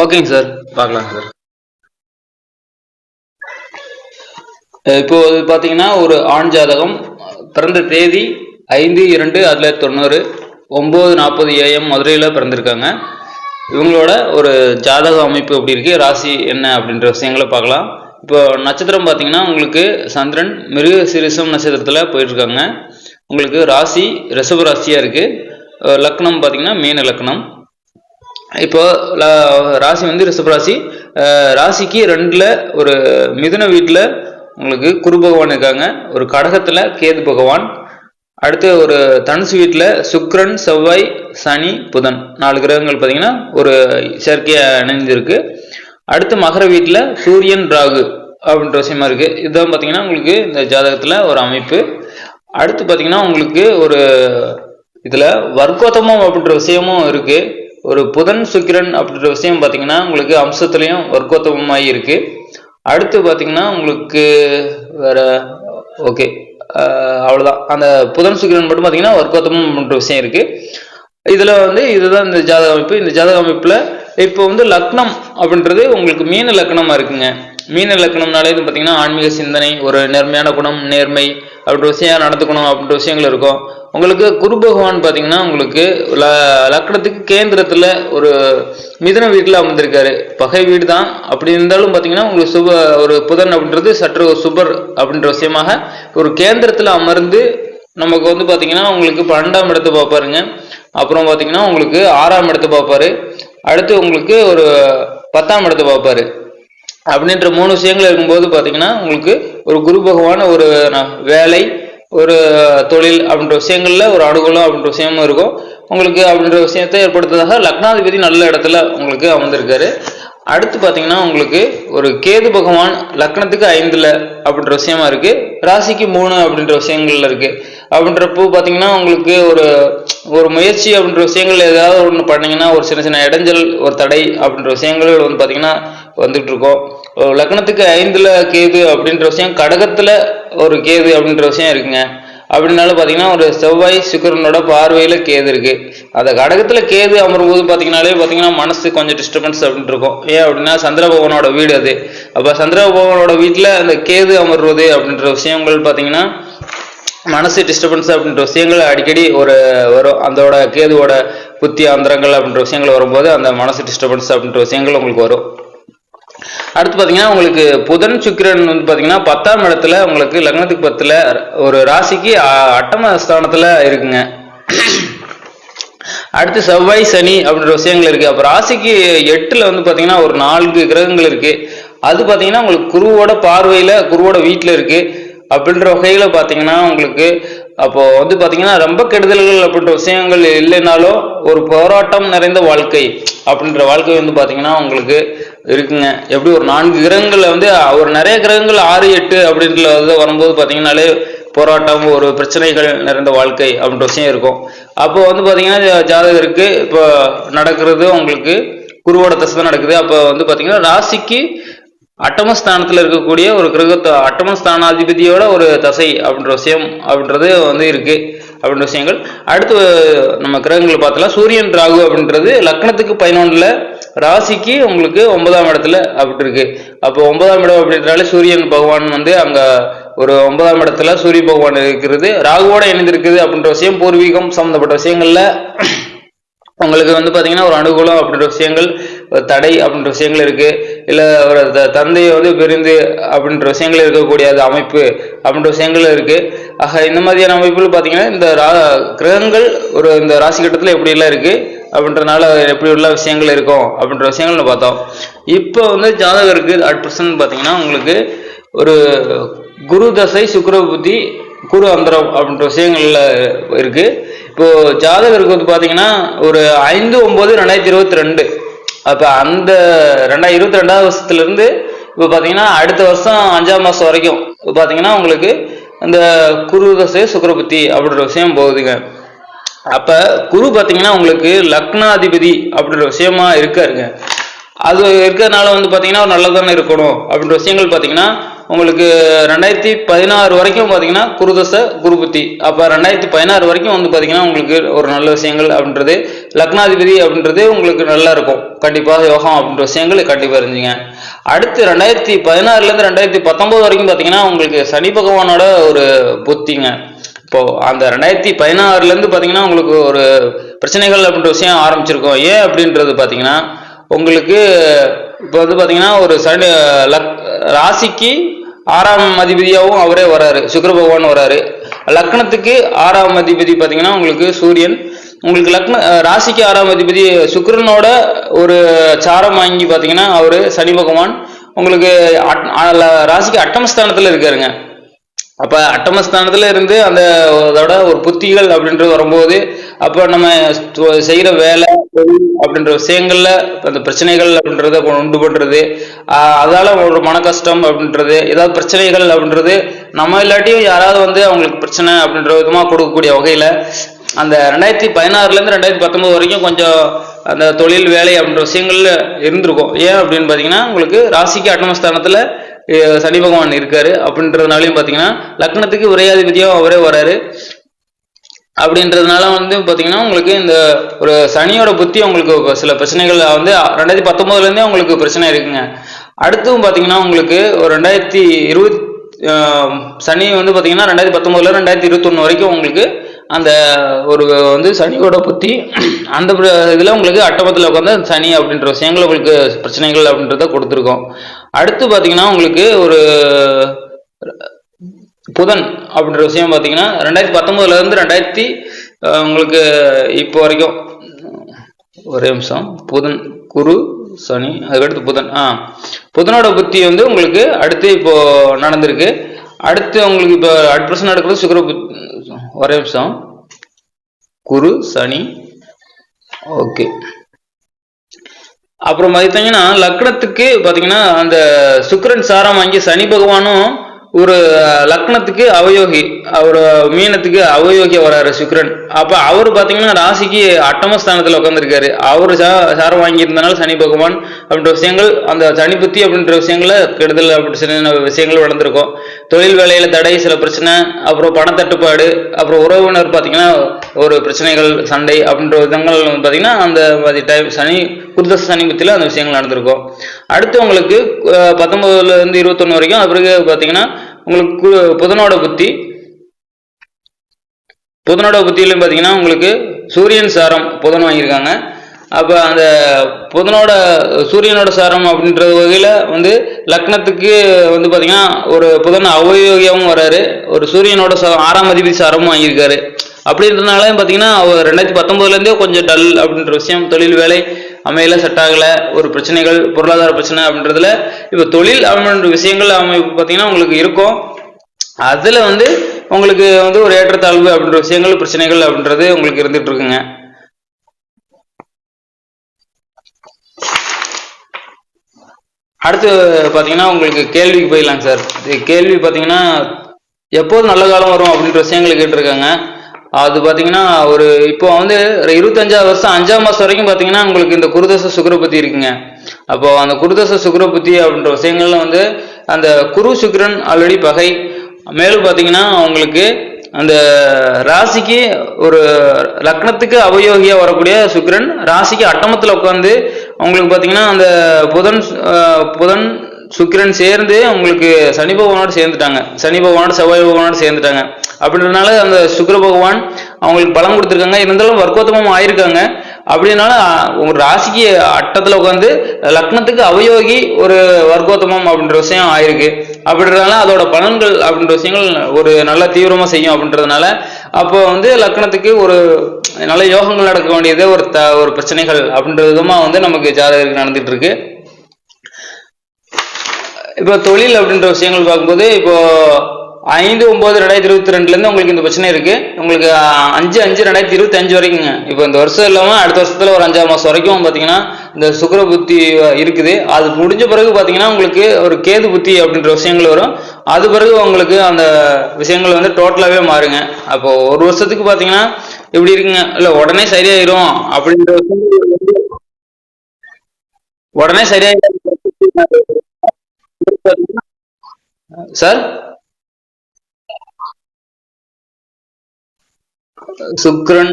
ஓகேங்க சார் பார்க்கலாம் சார் இப்போ இது பார்த்தீங்கன்னா ஒரு ஆண் ஜாதகம் பிறந்த தேதி ஐந்து இரண்டு அதில் தொண்ணூறு ஒம்பது நாற்பது ஏஎம் மதுரையில் பிறந்திருக்காங்க. இவங்களோட ஒரு ஜாதக அமைப்பு எப்படி இருக்கு ராசி என்ன அப்படின்ற விஷயங்களை பார்க்கலாம். இப்போ நட்சத்திரம் பார்த்தீங்கன்னா உங்களுக்கு சந்திரன் மிருக சிறுசம் நட்சத்திரத்தில் போயிட்டுருக்காங்க. உங்களுக்கு ராசி ரிஷப ராசியாக இருக்குது லக்னம் பார்த்தீங்கன்னா மீன லக்னம். இப்போ ராசி வந்து ரிஷபராசி ராசிக்கு ரெண்டுல ஒரு மிதுன வீட்டில் உங்களுக்கு குரு பகவான் இருக்காங்க. ஒரு கடகத்தில் கேது பகவான். அடுத்து ஒரு தனுசு வீட்டில் சுக்ரன் செவ்வாய் சனி புதன். நாலு கிரகங்கள் பார்த்தீங்கன்னா ஒரு செயற்கையாக இணைஞ்சிருக்கு. அடுத்து மகர வீட்டில் சூரியன் ராகு அப்படின்ற விஷயமா இருக்குது இதுதான் பார்த்தீங்கன்னா உங்களுக்கு இந்த ஜாதகத்தில் ஒரு அமைப்பு. அடுத்து பார்த்தீங்கன்னா உங்களுக்கு ஒரு இதில் வர்க்கோத்தமம் அப்படின்ற விஷயமும் இருக்குது ஒரு புதன் சுக்கிரன் அப்படின்ற விஷயம் பார்த்தீங்கன்னா உங்களுக்கு அம்சத்துலேயும் வர்க்கோத்தமமாக இருக்கு. அடுத்து பார்த்தீங்கன்னா உங்களுக்கு வேற ஓகே அவ்வளோதான் அந்த புதன் சுக்கிரன் மட்டும் பார்த்தீங்கன்னா வர்க்கோத்தமம் அப்படின்ற விஷயம் இருக்கு. இதில் வந்து இதுதான் இந்த ஜாதக அமைப்பு. இந்த ஜாதக அமைப்பில் இப்போ வந்து லக்னம் அப்படின்றது உங்களுக்கு மீன லக்னமாக இருக்குங்க. மீன லக்கணம்னாலே இது பார்த்தீங்கன்னா ஆன்மீக சிந்தனை ஒரு நேர்மையான குணம் நேர்மை அப்படின்ற விஷயம் நடந்துக்கணும் அப்படின்ற விஷயங்கள் இருக்கும். உங்களுக்கு குரு பகவான் பார்த்தீங்கன்னா உங்களுக்கு ல- லக்னத்துக்கு கேந்திரத்தில் ஒரு மிதன வீட்டில் அமர்ந்திருக்காரு. பகை வீடு தான் அப்படி இருந்தாலும் பார்த்தீங்கன்னா உங்களுக்கு சுப ஒரு புதன் அப்படின்றது சற்று ஒரு சுபர் அப்படின்ற விஷயமாக ஒரு கேந்திரத்தில் அமர்ந்து நமக்கு வந்து பார்த்தீங்கன்னா உங்களுக்கு பன்னெண்டாம் இடத்தை பார்ப்பாருங்க. அப்புறம் பார்த்தீங்கன்னா உங்களுக்கு ஆறாம் இடத்தை பார்ப்பாரு. அடுத்து உங்களுக்கு ஒரு பத்தாம் இடத்தை பார்ப்பாரு. அப்படின்ற மூணு விஷயங்கள் இருக்கும்போது பார்த்தீங்கன்னா உங்களுக்கு ஒரு குரு பகவான் ஒரு வேலை ஒரு தொழில் அப்படின்ற விஷயங்கள்ல ஒரு அனுகூலம் அப்படின்ற விஷயமும் இருக்கும். உங்களுக்கு அப்படின்ற விஷயத்தை ஏற்படுத்துறதாக லக்னாதிபதி நல்ல இடத்துல உங்களுக்கு அமர்ந்திருக்காரு. அடுத்து பார்த்தீங்கன்னா உங்களுக்கு ஒரு கேது பகவான் லக்னத்துக்கு ஐந்துல அப்படின்ற விஷயமா இருக்கு. ராசிக்கு மூணு அப்படின்ற விஷயங்கள்ல இருக்கு. அப்படின்றப்போ பார்த்தீங்கன்னா உங்களுக்கு ஒரு ஒரு முயற்சி அப்படின்ற விஷயங்கள் ஏதாவது ஒன்று பண்ணீங்கன்னா ஒரு சின்ன சின்ன இடைஞ்சல் ஒரு தடை அப்படின்ற விஷயங்கள் வந்து பார்த்தீங்கன்னா வந்துட்டு இருக்கோம். லக்னத்துக்கு ஐந்துல கேது அப்படின்ற விஷயம் கடகத்துல ஒரு கேது அப்படின்ற விஷயம் இருக்குங்க. அப்படின்னாலும் பார்த்தீங்கன்னா ஒரு செவ்வாய் சுக்கரனோட பார்வையில் கேது இருக்குது அந்த கடகத்தில் கேது அமரும்போது பார்த்தீங்கனாலே பார்த்தீங்கன்னா மனசு கொஞ்சம் டிஸ்டர்பன்ஸ் அப்படின்ட்டு இருக்கும். ஏன் அப்படின்னா சந்திர பகவானோட வீடு அது. அப்போ சந்திர பகவானோட வீட்டில் அந்த கேது அமர்வது அப்படின்ற விஷயங்கள் பார்த்தீங்கன்னா மனசு டிஸ்டர்பன்ஸ் அப்படின்ற விஷயங்கள் அடிக்கடி ஒரு வரும். அதோட கேதுவோட புத்தி அந்தரங்கள் அப்படின்ற விஷயங்கள் வரும்போது அந்த மனசு டிஸ்டர்பன்ஸ் அப்படின்ற விஷயங்கள் உங்களுக்கு வரும். அடுத்து பார்த்தீங்கன்னா உங்களுக்கு புதன் சுக்கிரன் வந்து பார்த்தீங்கன்னா பத்தாம் இடத்துல உங்களுக்கு லக்னத்துக்கு பத்துல ஒரு ராசிக்கு அ- அட்டம ஸ்தானத்தில் இருக்குங்க. அடுத்து செவ்வாய் சனி அப்படின்ற விஷயங்கள் இருக்கு. அப்போ ராசிக்கு எட்டுல வந்து பார்த்தீங்கன்னா ஒரு நான்கு கிரகங்கள் இருக்கு. அது பார்த்தீங்கன்னா உங்களுக்கு குருவோட பார்வையில குருவோட வீட்டில் இருக்கு. அப்படின்ற வகையில் பார்த்தீங்கன்னா உங்களுக்கு அப்போ வந்து பார்த்தீங்கன்னா ரொம்ப கெடுதல்கள் அப்படின்ற விஷயங்கள் இல்லைனாலும் ஒரு போராட்டம் நிறைந்த வாழ்க்கை அப்படின்ற வாழ்க்கை வந்து பார்த்தீங்கன்னா உங்களுக்கு இருக்குங்க. எப்படி ஒரு நான்கு கிரகங்களில் வந்து ஒரு நிறைய கிரகங்கள் ஆறு எட்டு அப்படின்றத வரும்போது பார்த்தீங்கன்னாலே போராட்டம் ஒரு பிரச்சனைகள் நிறைந்த வாழ்க்கை அப்படின்ற விஷயம் இருக்கும். அப்போ வந்து பார்த்தீங்கன்னா ஜாதகருக்கு இப்போ நடக்கிறது உங்களுக்கு குருவோட தசை தான் நடக்குது. அப்போ வந்து பார்த்தீங்கன்னா ராசிக்கு அட்டமஸ்தானத்தில் இருக்கக்கூடிய ஒரு கிரகத்தை அட்டமஸ்தானாதிபதியோட ஒரு தசை அப்படின்ற விஷயம் அப்படின்றது வந்து இருக்குது அப்படின்ற விஷயங்கள். அடுத்து நம்ம கிரகங்களை பார்த்தலாம் சூரியன் ராகு அப்படின்றது லக்னத்துக்கு பதினொன்றில் ராசிக்கு உங்களுக்கு ஒன்பதாம் இடத்துல அப்படி இருக்கு. அப்போ ஒன்பதாம் இடம் அப்படின்றாலே சூரியன் பகவான் வந்து அங்கே ஒரு ஒன்பதாம் இடத்துல சூரிய பகவான் இருக்கிறது. ராகுவோட இணைந்திருக்குது அப்படின்ற விஷயம் பூர்வீகம் சம்மந்தப்பட்ட விஷயங்கள்ல உங்களுக்கு வந்து பார்த்தீங்கன்னா ஒரு அனுகூலம் அப்படின்ற விஷயங்கள் தடை அப்படின்ற விஷயங்கள் இருக்குது இல்லை ஒரு த- தந்தையை வந்து பிரிந்து அப்படின்ற விஷயங்கள் இருக்கக்கூடிய அது அமைப்பு அப்படின்ற விஷயங்கள் இருக்குது ஆக இந்த மாதிரியான அமைப்புகள் பார்த்தீங்கன்னா இந்த ரா கிரகங்கள் ஒரு இந்த ராசி கட்டத்தில் எப்படி எல்லாம் அப்படின்றனால எப்படி உள்ள விஷயங்கள் இருக்கும் அப்படின்ற விஷயங்கள் பார்த்தோம். இப்போ வந்து ஜாதகருக்கு அட் பிரசன்ட் பார்த்தீங்கன்னா உங்களுக்கு ஒரு குரு தசை சுக்கர புத்தி குரு அந்தரம் அப்படின்ற விஷயங்கள்ல இருக்கு. இப்போ ஜாதகருக்கு வந்து பாத்தீங்கன்னா ஒரு ஐந்து ஒன்பது ரெண்டாயிரத்தி இருபத்தி ரெண்டு. அப்ப அந்த ரெண்டாயிரம் இருபத்தி ரெண்டாவது வருஷத்துல இருந்து இப்போ பார்த்தீங்கன்னா அடுத்த வருஷம் அஞ்சாம் மாசம் வரைக்கும் இப்போ பார்த்தீங்கன்னா உங்களுக்கு இந்த குரு தசை சுக்கரபுத்தி அப்படின்ற விஷயம் போகுதுங்க. அப்ப குரு பார்த்தீங்கன்னா உங்களுக்கு லக்னாதிபதி அப்படின்ற விஷயமா இருக்காருங்க. அது இருக்கிறதுனால வந்து பார்த்தீங்கன்னா ஒரு நல்லதானே இருக்கணும் அப்படின்ற விஷயங்கள் பார்த்தீங்கன்னா உங்களுக்கு ரெண்டாயிரத்தி பதினாறு வரைக்கும் பார்த்தீங்கன்னா குருதச குருபுத்தி. அப்போ ரெண்டாயிரத்தி பதினாறு வரைக்கும் வந்து பார்த்தீங்கன்னா உங்களுக்கு ஒரு நல்ல விஷயங்கள் அப்படின்றது லக்னாதிபதி அப்படின்றது உங்களுக்கு நல்லா இருக்கும். கண்டிப்பாக யோகம் அப்படின்ற விஷயங்கள் கண்டிப்பாக இருந்துங்க அடுத்து ரெண்டாயிரத்தி பதினாறுலேருந்து ரெண்டாயிரத்தி பத்தொம்போது வரைக்கும் பார்த்தீங்கன்னா உங்களுக்கு சனி பகவானோட ஒரு புத்திங்க. இப்போ அந்த ரெண்டாயிரத்தி பதினாறுலேருந்து பார்த்தீங்கன்னா உங்களுக்கு ஒரு பிரச்சனைகள் அப்படின்ற விஷயம் ஆரம்பிச்சிருக்கோம். ஏன் அப்படின்றது பார்த்தீங்கன்னா உங்களுக்கு இப்போ வந்து பார்த்தீங்கன்னா ஒரு சனி லக் ராசிக்கு ஆறாம் அதிபதியாகவும் அவரே வராரு சுக்கர பகவான் வராரு லக்னத்துக்கு ஆறாம் அதிபதி பார்த்தீங்கன்னா உங்களுக்கு சூரியன். உங்களுக்கு லக்ன ராசிக்கு ஆறாம் அதிபதி சுக்கரனோட ஒரு சாரம் வாங்கி பார்த்தீங்கன்னா அவர் சனி பகவான். உங்களுக்கு அட்- ராசிக்கு அட்டமஸ்தானத்தில் இருக்காருங்க. அப்ப அட்டமஸ்தானத்துல இருந்து அந்த அதோட ஒரு புத்திகள் அப்படின்றது வரும்போது அப்போ நம்ம செய்கிற வேலை தொழில் அப்படின்ற விஷயங்கள்ல அந்த பிரச்சனைகள் அப்படின்றத உண்டு பண்றது. அதால ஒரு மன கஷ்டம் அப்படின்றது ஏதாவது பிரச்சனைகள் அப்படின்றது நம்ம இல்லாட்டியும் யாராவது வந்து அவங்களுக்கு பிரச்சனை அப்படின்ற விதமா கொடுக்கக்கூடிய வகையில அந்த ரெண்டாயிரத்தி பதினாறுல இருந்து ரெண்டாயிரத்தி பத்தொன்பது வரைக்கும் கொஞ்சம் அந்த தொழில் வேலை அப்படின்ற விஷயங்கள்ல இருந்திருக்கும். ஏன் அப்படின்னு பாத்தீங்கன்னா உங்களுக்கு ராசிக்கு அட்டமஸ்தானத்துல சனி பகவான் இருக்காரு அப்படின்றதுனாலையும் பாத்தீங்கன்னா லக்னத்துக்கு உரையாதிபதியும் அவரே வராரு. அப்படின்றதுனால வந்து பார்த்தீங்கன்னா உங்களுக்கு இந்த ஒரு சனியோட புத்தி உங்களுக்கு சில பிரச்சனைகள் வந்து ரெண்டாயிரத்தி பத்தொன்போதுலேருந்தே உங்களுக்கு பிரச்சனை இருக்குங்க. அடுத்தும் பார்த்தீங்கன்னா உங்களுக்கு ஒரு ரெண்டாயிரத்தி இருபத் சனி வந்து பார்த்தீங்கன்னா ரெண்டாயிரத்தி பத்தொம்போதுல ரெண்டாயிரத்தி இருபத்தொன்னு வரைக்கும் உங்களுக்கு அந்த ஒரு வந்து சனியோட புத்தி அந்த பிர- உங்களுக்கு அட்டமத்தில் உட்காந்து சனி அப்படின்ற விஷயங்கள் உங்களுக்கு பிரச்சனைகள் அப்படின்றத கொடுத்துருக்கோம். அடுத்து பார்த்தீங்கன்னா உங்களுக்கு ஒரு புதன் அப்படின்ற விஷயம் பார்த்தீங்கன்னா ரெண்டாயிரத்தி பத்தொன்பதுல இருந்து ரெண்டாயிரத்தி உங்களுக்கு இப்போ வரைக்கும் ஒரே நிமிஷம். புதன் குரு சனி அதுக்கடுத்து புதன். ஆ புதனோட புத்தி வந்து உங்களுக்கு அடுத்து இப்போ நடந்திருக்கு. அடுத்து உங்களுக்கு இப்போ அடுத்த பிரச்சனை நடக்கிறது சுக்கர புத் ஒரே நிமிஷம். குரு சனி ஓகே. அப்புறம் பார்த்தீங்கன்னா லக்னத்துக்கு பார்த்தீங்கன்னா அந்த சுக்கரன் சாரம் வாங்கி சனி பகவானும் ஒரு லக்னத்துக்கு அவயோகி அவர் மீனத்துக்கு அவயோகியா வராரு சுக்ரன் அப்ப அவர் பாத்தீங்கன்னா ராசிக்கு அட்டமஸ்தானத்துல உட்காந்துருக்காரு அவர் சாரம் வாங்கியிருந்தனால சனி பகவான் அப்படின்ற விஷயங்கள் அந்த சனி புத்தி அப்படின்ற விஷயங்களை கெடுதல் அப்படி சின்ன விஷயங்கள் வளர்ந்துருக்கும். தொழில் வேலையில தடை சில பிரச்சனை அப்புறம் பணத்தட்டுப்பாடு அப்புறம் உறவினர் பார்த்தீங்கன்னா ஒரு பிரச்சனைகள் சண்டை அப்படின்ற விதங்கள் வந்து பார்த்தீங்கன்னா அந்த மாதிரி டைம் சனி குருதச சனி அந்த விஷயங்கள் நடந்திருக்கும். அடுத்து உங்களுக்கு பத்தொன்பதுலேருந்து பத்தொன்பதுல இருந்து இருபத்தொன்னு வரைக்கும் அது பிறகு பார்த்தீங்கன்னா உங்களுக்கு புதனோட புத்தி புதனோட புத்தியிலும் பார்த்தீங்கன்னா உங்களுக்கு சூரியன் சாரம் புதன் வாங்கியிருக்காங்க. அப்போ அந்த புதனோட சூரியனோட சாரம் அப்படின்ற வகையில் வந்து லக்னத்துக்கு வந்து பார்த்தீங்கன்னா ஒரு புதன் அவயோகியாவும் வராரு. ஒரு சூரியனோட சாரம் ஆறாம் அதிபதி சாரமும் வாங்கியிருக்காரு. அப்படின்றதுனால பார்த்தீங்கன்னா அவர் ரெண்டாயிரத்தி பத்தொம்போதுலேருந்தே கொஞ்சம் டல் அப்படின்ற விஷயம். தொழில் வேலை அமையல செட் ஆகலை. ஒரு பிரச்சனைகள் பொருளாதார பிரச்சனை அப்படின்றதுல இப்போ தொழில் அப்படின்ற விஷயங்கள் அமைப்பு பார்த்தீங்கன்னா உங்களுக்கு இருக்கும். அதில் வந்து உங்களுக்கு வந்து ஒரு ஏற்றத்தாழ்வு அப்படின்ற விஷயங்கள் பிரச்சனைகள் அப்படின்றது உங்களுக்கு இருந்துகிட்டு இருக்குங்க. அடுத்து பார்த்தீங்கன்னா உங்களுக்கு கேள்விக்கு போயிடலாம் சார். இது கேள்வி பார்த்தீங்கன்னா எப்போது நல்ல காலம் வரும் அப்படின்ற விஷயங்களை கேட்டிருக்காங்க. அது பார்த்தீங்கன்னா ஒரு இப்போ வந்து ஒரு இருபத்தஞ்சாவது வருஷம் அஞ்சாம் மாதம் வரைக்கும் பார்த்தீங்கன்னா உங்களுக்கு இந்த குருதச சுக்கரபத்தி இருக்குங்க. அப்போ அந்த குருதச சுக்கரபத்தி அப்படின்ற விஷயங்கள்ல வந்து அந்த குரு சுக்கிரன் ஆல்ரெடி பகை. மேலும் பார்த்தீங்கன்னா உங்களுக்கு அந்த ராசிக்கு ஒரு லக்னத்துக்கு அவயோகியா வரக்கூடிய சுக்கிரன் ராசிக்கு அட்டமத்துல உட்காந்து உங்களுக்கு பாத்தீங்கன்னா அந்த புதன் புதன் சுக்கிரன் சேர்ந்து உங்களுக்கு சனி பகவானோடு சேர்ந்துட்டாங்க. சனி பகவானோடு செவ்வாய் பகவானோடு சேர்ந்துட்டாங்க. அப்படின்றனால அந்த சுக்கிர பகவான் அவங்களுக்கு பலம் கொடுத்துருக்காங்க. இருந்தாலும் வர்க்கோத்தமம் ஆயிருக்காங்க. அப்படின்னால ஒரு ராசிக்கு அட்டத்துல உட்காந்து லக்னத்துக்கு அவயோகி ஒரு வர்க்கோத்தமம் அப்படின்ற விஷயம் ஆயிருக்கு. அப்படின்றதுனால அதோட பலன்கள் அப்படின்ற விஷயங்கள் ஒரு நல்ல தீவிரமா செய்யும் அப்படின்றதுனால அப்போ வந்து லக்னத்துக்கு ஒரு நல்ல யோகங்கள் நடக்க வேண்டியது ஒரு த ஒரு பிரச்சனைகள் அப்படின்ற விதமா வந்து நமக்கு ஜாதகருக்கு நடந்துட்டு இருக்கு. இப்போ தொழில் அப்படின்ற விஷயங்கள் பார்க்கும்போது இப்போ ஐந்து ஒன்பது ரெண்டாயிரத்தி இருபத்தி ரெண்டுலேருந்து உங்களுக்கு இந்த பிரச்சனை இருக்கு. உங்களுக்கு அஞ்சு அஞ்சு ரெண்டாயிரத்தி இருபத்தி அஞ்சு வரைக்குங்க. இப்போ இந்த வருஷம் இல்லாமல் அடுத்த வருஷத்துல ஒரு அஞ்சாம் மாதம் வரைக்கும் பார்த்தீங்கன்னா இந்த சுக்கிர புத்தி இருக்குது. அது முடிஞ்ச பிறகு பார்த்தீங்கன்னா உங்களுக்கு ஒரு கேது புத்தி அப்படின்ற விஷயங்கள் வரும். அது பிறகு உங்களுக்கு அந்த விஷயங்கள் வந்து டோட்டலாகவே மாறுங்க. அப்போ ஒரு வருஷத்துக்கு பார்த்தீங்கன்னா இப்படி இருக்குங்க. இல்லை உடனே சரியாயிரும் அப்படின்ற உடனே சரியாயிரும். சார்? சுக்ரன்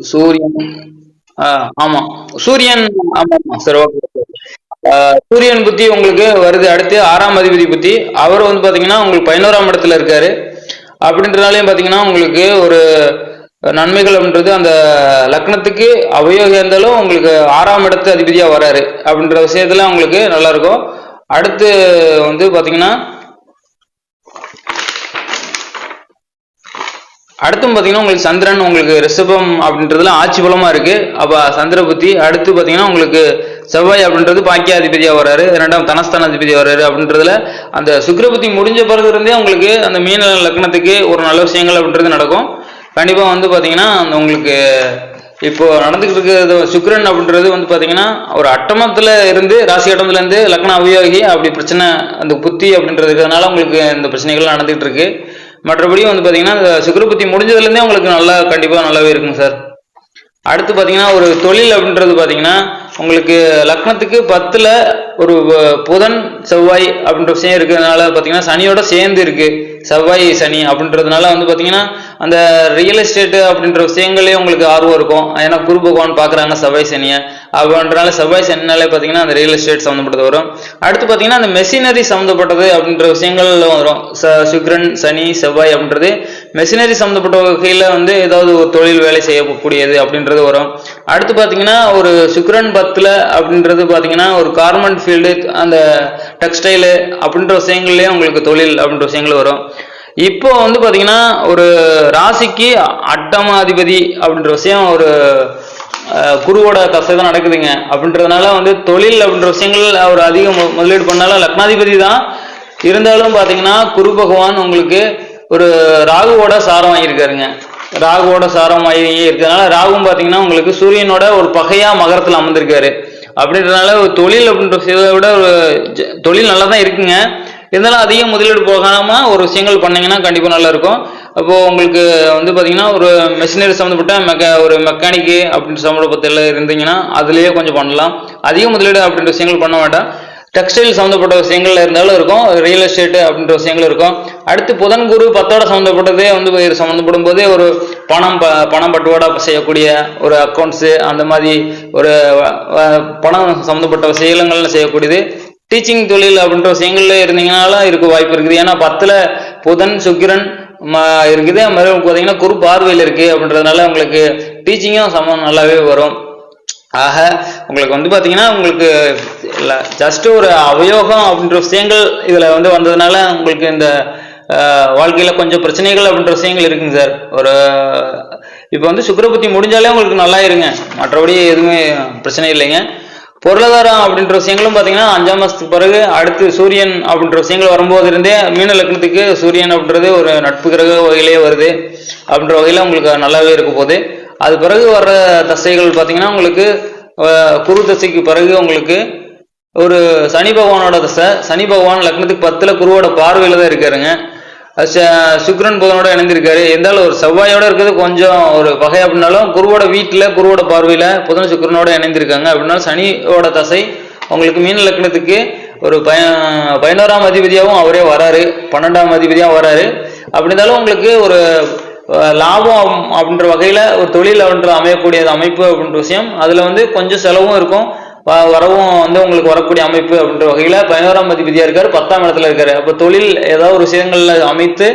சூரியன் ஆ, ஆமா. சூரியன் ஆமா ஆமா சார் ஓகே சூரியன் புத்தி உங்களுக்கு வருது. அடுத்து ஆறாம் அதிபதி புத்தி. அவர் வந்து பாத்தீங்கன்னா உங்களுக்கு பதினோராம் இடத்துல இருக்காரு. அப்படின்றனாலையும் பாத்தீங்கன்னா உங்களுக்கு ஒரு நன்மைகள் அப்படின்றது அந்த லக்னத்துக்கு அவயோகியா இருந்தாலும் உங்களுக்கு ஆறாம் இடத்து அதிபதியா வராரு. அப்படின்ற விஷயத்துல உங்களுக்கு நல்லா இருக்கும். அடுத்து வந்து பாத்தீங்கன்னா அடுத்தும் பார்த்தீங்கன்னா உங்களுக்கு சந்திரன் உங்களுக்கு ரிஷபம் அப்படின்றதுல ஆட்சி பலமா இருக்கு. அப்போ சந்திர புத்தி அடுத்து பார்த்தீங்கன்னா உங்களுக்கு செவ்வாய் அப்படின்றது பாக்கியாதிபதியா வராரு இரண்டாம் தனஸ்தானாதிபதி வராரு அப்படின்றதுல அந்த சுக்கரபுத்தி முடிஞ்ச பிறகு இருந்தே உங்களுக்கு அந்த மீன லக்னத்துக்கு ஒரு நல்ல விஷயங்கள் அப்படின்றது நடக்கும். கண்டிப்பா வந்து பார்த்தீங்கன்னா அந்த உங்களுக்கு இப்போ நடந்துகிட்டு இருக்கிறது சுக்கரன் அப்படின்றது வந்து பார்த்தீங்கன்னா ஒரு அட்டமத்துல இருந்து ராசி அட்டமத்துல இருந்து லக்ன அபியோகி அப்படி பிரச்சனை அந்த புத்தி அப்படின்றது இருக்கிறதுனால உங்களுக்கு இந்த பிரச்சனைகள் நடந்துகிட்டு இருக்கு. மற்றபடி வந்து பார்த்தீங்கன்னா இந்த சுக்கிரபுத்தி முடிஞ்சதுல இருந்தே உங்களுக்கு நல்லா கண்டிப்பாக நல்லாவே இருக்குங்க சார். அடுத்து பார்த்தீங்கன்னா ஒரு தொழில் அப்படின்றது பார்த்தீங்கன்னா உங்களுக்கு லக்னத்துக்கு பத்தில் ஒரு புதன் செவ்வாய் அப்படின்ற விஷயம் இருக்கிறதுனால பார்த்தீங்கன்னா சனியோட சேர்ந்து இருக்கு. செவ்வாய் சனி அப்படின்றதுனால வந்து பார்த்தீங்கன்னா அந்த ரியல் எஸ்டேட் அப்படின்ற விஷயங்களே உங்களுக்கு ஆர்வம் இருக்கும். ஏன்னா குரு பகவான் செவ்வாய் சனியை. அப்படின்றனால செவ்வாய் சனினாலே பார்த்தீங்கன்னா அந்த ரியல் எஸ்டேட் சம்மந்தப்பட்டது வரும். அடுத்து பார்த்தீங்கன்னா அந்த மெஷினரி சம்மந்தப்பட்டது அப்படின்ற விஷயங்கள் வரும். ச- சுக்கிரன் சனி செவ்வாய் அப்படின்றது மெஷினரி சம்மந்தப்பட்ட வகையில் வந்து ஏதாவது ஒரு தொழில் வேலை செய்யக்கூடியது அப்படின்றது வரும். அடுத்து பார்த்தீங்கன்னா ஒரு சுக்ரன் பத்தில் அப்படின்றது பார்த்தீங்கன்னா ஒரு கார்மெண்ட் ஃபீல்டு அந்த டெக்ஸ்டைலு அப்படின்ற விஷயங்கள்லேயே உங்களுக்கு தொழில் அப்படின்ற விஷயங்கள் வரும். இப்போ வந்து பார்த்தீங்கன்னா ஒரு ராசிக்கு அட்டமாதிபதி அப்படின்ற விஷயம் ஒரு குருவோட தசை தான் நடக்குதுங்க. அப்படின்றதுனால வந்து தொழில் அப்படின்ற விஷயங்கள் அவர் அதிகம் முதலீடு பண்ணாலும் லக்னாதிபதி தான். இருந்தாலும் பார்த்தீங்கன்னா குரு பகவான் உங்களுக்கு ஒரு ராகுவோட சாரம் வாங்கியிருக்காருங்க. ராகுவோட சாரம் வாங்கி இருக்கிறதுனால ராகுவும் பார்த்தீங்கன்னா உங்களுக்கு சூரியனோட ஒரு பகையா மகரத்தில் அமர்ந்திருக்காரு. அப்படின்றதுனால ஒரு தொழில் அப்படின்ற விஷயத்தை விட ஒரு தொழில் நல்லா தான் இருக்குங்க. இருந்தாலும் அதிக முதலீடு போகாமல் ஒரு விஷயங்கள் பண்ணீங்கன்னா கண்டிப்பாக நல்லா இருக்கும் அப்போது உங்களுக்கு வந்து பார்த்தீங்கன்னா ஒரு மெஷினரி சம்மந்தப்பட்ட மெக்க ஒரு மெக்கானிக்கு அப்படின்ற சம்மந்தப்பத்தில் இருந்தீங்கன்னா அதுலேயே கொஞ்சம் பண்ணலாம். அதிக முதலீடு அப்படின்ற விஷயங்கள் பண்ண வேண்டாம். டெக்ஸ்டைல் சம்மந்தப்பட்ட விஷயங்கள்ல இருந்தாலும் இருக்கும். ரியல் எஸ்டேட் அப்படின்ற விஷயங்கள் இருக்கும். அடுத்து புதன் குரு பத்தோட சம்மந்தப்பட்டதே வந்து சம்மந்தப்படும் போதே ஒரு பணம் ப பணம் பட்டுவாடா செய்யக்கூடிய ஒரு அக்கௌண்ட்ஸு அந்த மாதிரி ஒரு பணம் சம்மந்தப்பட்ட விஷயங்கள்ல செய்யக்கூடியது. டீச்சிங் தொழில் அப்படின்ற விஷயங்கள்ல இருந்தீங்கனாலும் இருக்க வாய்ப்பு இருக்குது. ஏன்னா பத்தில் புதன் சுக்கிரன் இருக்குது. அது மாதிரி பார்த்தீங்கன்னா குரு பார்வையில் இருக்கு அப்படின்றதுனால உங்களுக்கு டீச்சிங்கும் சமம் நல்லாவே வரும். ஆக உங்களுக்கு வந்து பார்த்தீங்கன்னா உங்களுக்கு ஜஸ்ட் ஒரு அவயோகம் அப்படின்ற விஷயங்கள் இதில் வந்து வந்ததுனால உங்களுக்கு இந்த வாழ்க்கையில் கொஞ்சம் பிரச்சனைகள் அப்படின்ற விஷயங்கள் இருக்குங்க சார். ஒரு இப்போ வந்து சுக்கரபுத்தி முடிஞ்சாலே உங்களுக்கு நல்லா இருங்க. மற்றபடி எதுவுமே பிரச்சனை இல்லைங்க. பொருளாதாரம் அப்படின்ற விஷயங்களும் பார்த்தீங்கன்னா அஞ்சாம் மாதத்துக்கு பிறகு அடுத்து சூரியன் அப்படின்ற விஷயங்கள் வரும்போது இருந்தே மீன லக்னத்துக்கு சூரியன் அப்படின்றது ஒரு நட்பு கிரக வகையிலேயே வருது. அப்படின்ற வகையில் உங்களுக்கு நல்லாவே இருக்க போகுது. அது பிறகு வர்ற தசைகள் பார்த்தீங்கன்னா உங்களுக்கு குரு தசைக்கு பிறகு உங்களுக்கு ஒரு சனி பகவானோட தசை. சனி பகவான் லக்னத்துக்கு பத்தில் குருவோட பார்வையில் தான் இருக்காருங்க. சுக்ரன் ச- புதனோட இணைந்திருக்காரு. இருந்தாலும் ஒரு செவ்வாயோட இருக்கிறது கொஞ்சம் ஒரு வகை அப்படின்னாலும் குருவோட வீட்டில் குருவோட பார்வையில் புதன் சுக்ரனோட இணைந்திருக்காங்க. அப்படின்னாலும் சனியோட தசை உங்களுக்கு மீன் லக்னத்துக்கு ஒரு பய பதினோராம் அதிபதியாகவும் அவரே வராரு. பன்னெண்டாம் அதிபதியாக வராரு. அப்படி இருந்தாலும் உங்களுக்கு ஒரு லாபம் அப்படின்ற வகையில் ஒரு தொழில் அப்படின்ற அமையக்கூடிய அமைப்பு அப்படின்ற விஷயம். அதில் வந்து கொஞ்சம் செலவும் இருக்கும். வரவும் வந்து உங்களுக்கு வரக்கூடிய அமைப்பு அப்படின்ற வகையில பதினோராம் அதிபதியா இருக்காரு பத்தாம் இடத்துல இருக்காரு. அப்ப தொழில் ஏதாவது ஒரு விஷயங்கள்ல அமைத்து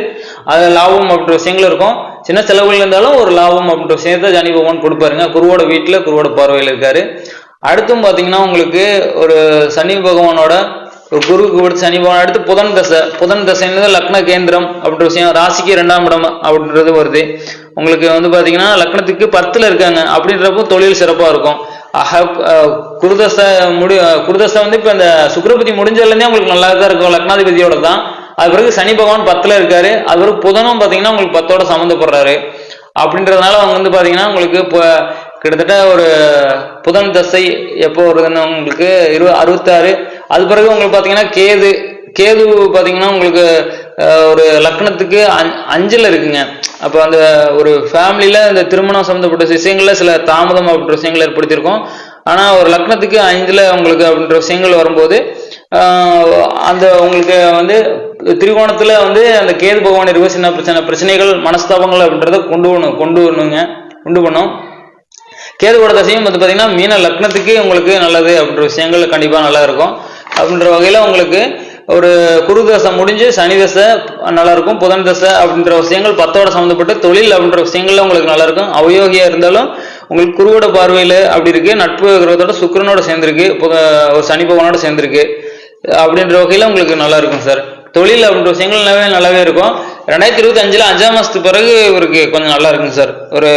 அது லாபம் அப்படின்ற விஷயங்கள் இருக்கும். சின்ன செலவுகள் இருந்தாலும் ஒரு லாபம் அப்படின்ற விஷயத்த ஜனி பகவான் கொடுப்பாருங்க. குருவோட வீட்டுல குருவோட பார்வையில் இருக்காரு. அடுத்தும் பாத்தீங்கன்னா உங்களுக்கு ஒரு சனி பகவானோட ஒரு குருவுக்கு கொடுத்து சனி பகவான் அடுத்து புதன் தசை புதன் தசைன்றது லக்ன கேந்திரம் அப்படின்ற விஷயம் ராசிக்கு இரண்டாம் இடம் அப்படின்றது வருது. உங்களுக்கு வந்து பாத்தீங்கன்னா லக்னத்துக்கு பத்துல இருக்காங்க. அப்படின்றப்போ தொழில் சிறப்பா இருக்கும். குருதசை முடி குருதசை வந்து இப்ப இந்த சுக்ரபதி முடிஞ்சதுலேருந்தே உங்களுக்கு நல்லா தான் இருக்கும் லக்னாதிபதியோட தான் அது பிறகு சனி பகவான் பத்துல இருக்காரு. அது பிறகு புதனும் பாத்தீங்கன்னா உங்களுக்கு பத்தோட சம்மந்தப்படுறாரு. அப்படின்றதுனால அவங்க வந்து பாத்தீங்கன்னா உங்களுக்கு இப்போ கிட்டத்தட்ட ஒரு புதன் தசை எப்போ வருதுன்னு உங்களுக்கு இரு அறுபத்தாறு. அது பிறகு உங்களுக்கு பாத்தீங்கன்னா கேது கேது பாத்தீங்கன்னா உங்களுக்கு ஒரு லக்னத்துக்கு அஞ்- இருக்குங்க. அப்போ அந்த ஒரு ஃபேமிலியில் இந்த திருமணம் சம்மந்தப்பட்ட விஷயங்களில் சில தாமதம் அப்படின்ற விஷயங்கள் ஏற்படுத்தியிருக்கோம். ஆனால் ஒரு லக்னத்துக்கு அஞ்சில் உங்களுக்கு அப்படின்ற விஷயங்கள் வரும்போது அந்த உங்களுக்கு வந்து திரிகோணத்தில் வந்து அந்த கேது பகவான் இருக்க சின்ன பிரச்சனை பிரச்சனைகள் மனஸ்தாபங்கள் அப்படின்றத கொண்டு வரணும் கொண்டு வரணுங்க. கொண்டு பண்ணும் கேதுவோட தசையும் வந்து பார்த்தீங்கன்னா மீன லக்னத்துக்கு உங்களுக்கு நல்லது அப்படின்ற விஷயங்கள் கண்டிப்பாக நல்லா இருக்கும். அப்படின்ற வகையில் உங்களுக்கு ஒரு குரு தசை முடிஞ்சு சனி தசை நல்லா இருக்கும் புதன் தசை அப்படின்ற விஷயங்கள் பத்தோட சம்மந்தப்பட்ட தொழில் அப்படின்ற விஷயங்கள்ல உங்களுக்கு நல்லா இருக்கும் அவயோகியா இருந்தாலும் உங்களுக்கு குருவோட பார்வையில் அப்படி இருக்கு. நட்பு கிரகத்தோட சுக்கரனோட சேர்ந்துருக்கு. புத ஒரு சனி பகவானோட சேர்ந்துருக்கு. அப்படின்ற வகையில் உங்களுக்கு நல்லா இருக்கும் சார். தொழில் அப்படின்ற விஷயங்கள் நல்லாவே நல்லாவே இருக்கும். ரெண்டாயிரத்தி இருபத்தி அஞ்சுல அஞ்சாம் மாசத்துக்கு பிறகு இவருக்கு கொஞ்சம் நல்லா இருக்குங்க சார். ஒரு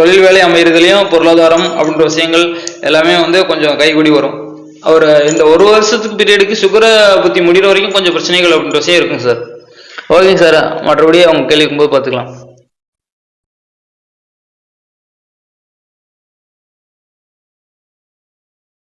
தொழில் வேலை அமைகிறதுலையும் பொருளாதாரம் அப்படின்ற விஷயங்கள் எல்லாமே வந்து கொஞ்சம் கைகூடி வரும். அவர் இந்த ஒரு வருஷத்துக்கு பீரியடுக்கு சுகர புத்தி முடிகிற வரைக்கும் கொஞ்சம் பிரச்சனைகள் அப்படின்ற விஷயம் இருக்கும் சார் ஓகேங்க சார் மற்றபடி அவங்க கேள்விக்கும் போது பார்த்துக்கலாம்.